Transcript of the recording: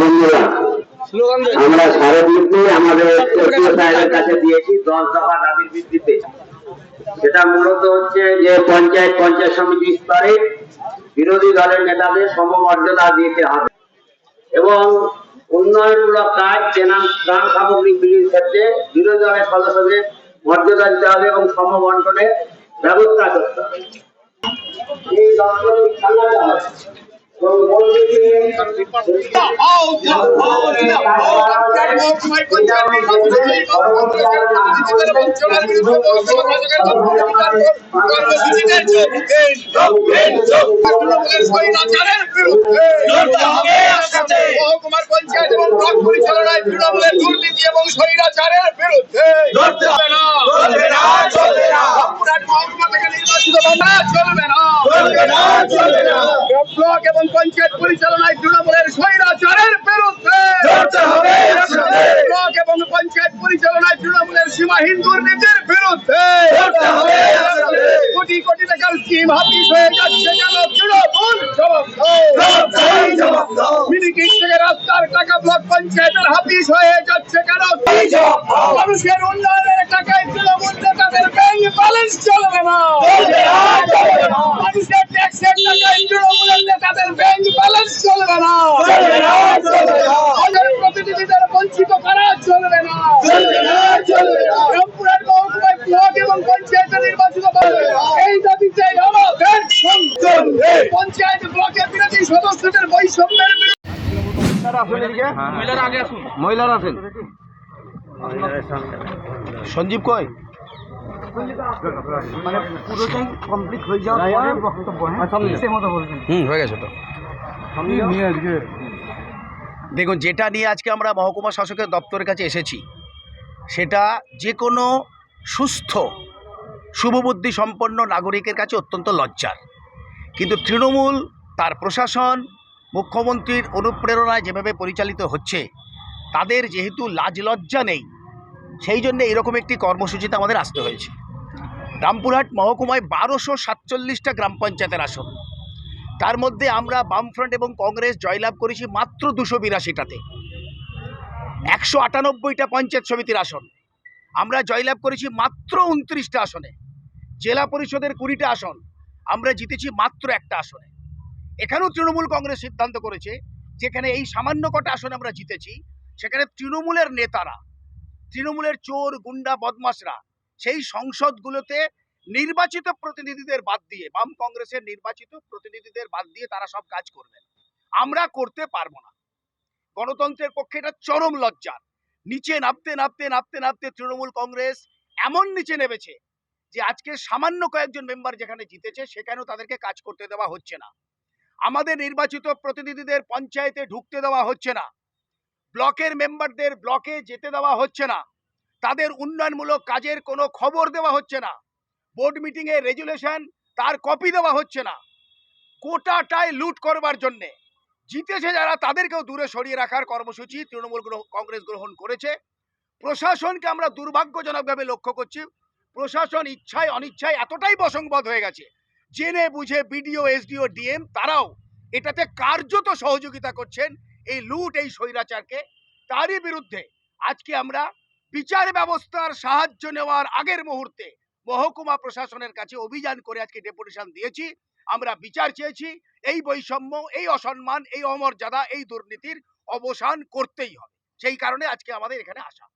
বন্ধুরা আমরা স্মারকলিপি আমাদের সাহেবের কাছে দিয়েছি দশ দফা দাবির ভিত্তিতে। সেটা মূলত হচ্ছে যে পঞ্চায়েত পঞ্চায়েত সমিতি স্তরে বিরোধী দলের নেতাদের সমমর্যাদা দিতে হবে। এবং উন্নয়নমূলক কাজ চেনা ত্রাণ সামগ্রী বিলির ক্ষেত্রে বিরোধী দলের সদস্যদের মর্যাদা দিতে হবে এবং সমবন্টনের ব্যবস্থা করতে হবে। এই মহকুমার পঞ্চায়েত এবং ব্লক পরিচালনায় তৃণমূলের দুর্নীতি এবং স্বৈরাচারের বিরুদ্ধে চলবে না চলবে না চলবে না রামপুরহাট মহকুমা থেকে বাংলা এবং পঞ্চায়েত পরিচালনায় তৃণমূলের স্বৈরাচারের বিরুদ্ধে লড়তে ব্লক এবং পঞ্চায়েত পরিচালনায় তৃণমূলের সীমাহীন দুর্নীতির বিরুদ্ধে কোটি কোটি টাকার স্কিম হাতিস হয়ে যাচ্ছে কেন রাস্তার টাকা ব্লক পঞ্চায়েতের হাতিস হয়ে যাচ্ছে কেন মানুষের উন্নয়নের টাকায় তৃণমূল নেতাদের ব্যাংক ব্যালেন্স চলবে না। মানুষের ট্যাক্সের টাকায় তৃণমূলের নেতাদের ব্যাংক ব্যালেন্স চলবে না। আমাদের প্রতিনিধিদের বঞ্চিত করা চলবে না। রামপুরের মহকুমায় ব্লক এবং পঞ্চায়েতে নির্বাচিত হবে। এই দাবিতে আমাদের সংগঠন পঞ্চায়েত ব্লকের বিরোধী সদস্যদের বৈষম্যের বিরুদ্ধে মহিলারা আছেন সঞ্জীব কয়? মানে পুরোটাই কমপ্লিট হয়ে যাওয়ার পরে বক্তব্য হ্যাঁ? সে মতো বলবেন হুম হয়ে গেছে তো। দেখুন যেটা নিয়ে আজকে আমরা মহকুমা শাসকের দপ্তরের কাছে এসেছি সেটা যে কোনো সুস্থ শুভবুদ্ধি সম্পন্ন নাগরিকের কাছে অত্যন্ত লজ্জার। কিন্তু তৃণমূল তার প্রশাসন মুখ্যমন্ত্রীর অনুপ্রেরণায় যেভাবে পরিচালিত হচ্ছে তাদের যেহেতু লাজ লজ্জা নেই সেই জন্য এরকম একটি কর্মসূচিতে আমাদের আসতে হয়েছে। রামপুরহাট মহকুমায় বারোশো সাতচল্লিশটা গ্রাম পঞ্চায়েতের আসন। তার মধ্যে আমরা বামফ্রন্ট এবং কংগ্রেস জয়লাভ করেছি মাত্র দুশো বিরাশিটাতে। একশো আটানব্বইটা পঞ্চায়েত সমিতির আসন। আমরা জয়লাভ করেছি মাত্র উনত্রিশটা আসনে। জেলা পরিষদের কুড়িটা আসন। আমরা জিতেছি মাত্র একটা আসনে। এখানেও তৃণমূল কংগ্রেস সিদ্ধান্ত করেছে, যেখানে এই সামান্য কটা আসনে আমরা জিতেছি, সেখানে তৃণমূলের নেতারা তৃণমূলের চোর, গুন্ডা বদমাসরা সেই সংসদগুলোতে নির্বাচিত প্রতিনিধিদের বাদ দিয়ে, বাম কংগ্রেসের নির্বাচিত প্রতিনিধিদের বাদ দিয়ে তারা সব কাজ করবেন। আমরা করতে পারব না। গণতন্ত্রের পক্ষে এটা চরম লজ্জার। নিচে নামতে নামতে নামতে নামতে তৃণমূল কংগ্রেস এমন নিচে নেমেছে যে আজকে সামান্য কয়েকজন মেম্বার যেখানে জিতেছে, সেখানেও তাদেরকে কাজ করতে দেওয়া হচ্ছে না। আমাদের নির্বাচিত প্রতিনিধিদের পঞ্চায়েতে ঢুকতে দেওয়া হচ্ছে না। ব্লকের মেম্বারদের ব্লকে যেতে দেওয়া হচ্ছে না। তাদের উন্নয়নমূলক কাজের কোনো খবর দেওয়া হচ্ছে না। বোর্ড মিটিংয়ে রেজুলেশন, তার কপি দেওয়া হচ্ছে না। কোটাটায় লুট করবার জন্যে জিতেছে যারা তাদেরকেও দূরে সরিয়ে রাখার কর্মসূচি তৃণমূল কংগ্রেস গ্রহণ করেছে। প্রশাসনকে আমরা দুর্ভাগ্যজনকভাবে লক্ষ্য করছি। প্রশাসন ইচ্ছায় অনিচ্ছায় এতটাই বসংবদ হয়ে গেছে। জেনে বুঝে বিডিও, এসডিও, ডিএম তারাও এটাতে কার্যত সহযোগিতা করছেন। এই লুট, এই স্বৈরাচারকে, তারই বিরুদ্ধে আজকে আমরা বিচার ব্যবস্থার সাহায্য নেওয়ার আগের মুহূর্তে মহকুমা প্রশাসনের কাছে অভিযান করে আজকে ডেপুটেশন দিয়েছি। আমরা বিচার চেয়েছি, এই বৈষম্য, এই অসম্মান, এই অমর্যাদা, এই দুর্নীতির অবসান করতেই হবে। সেই কারণে আজকে আমাদের এখানে আসা।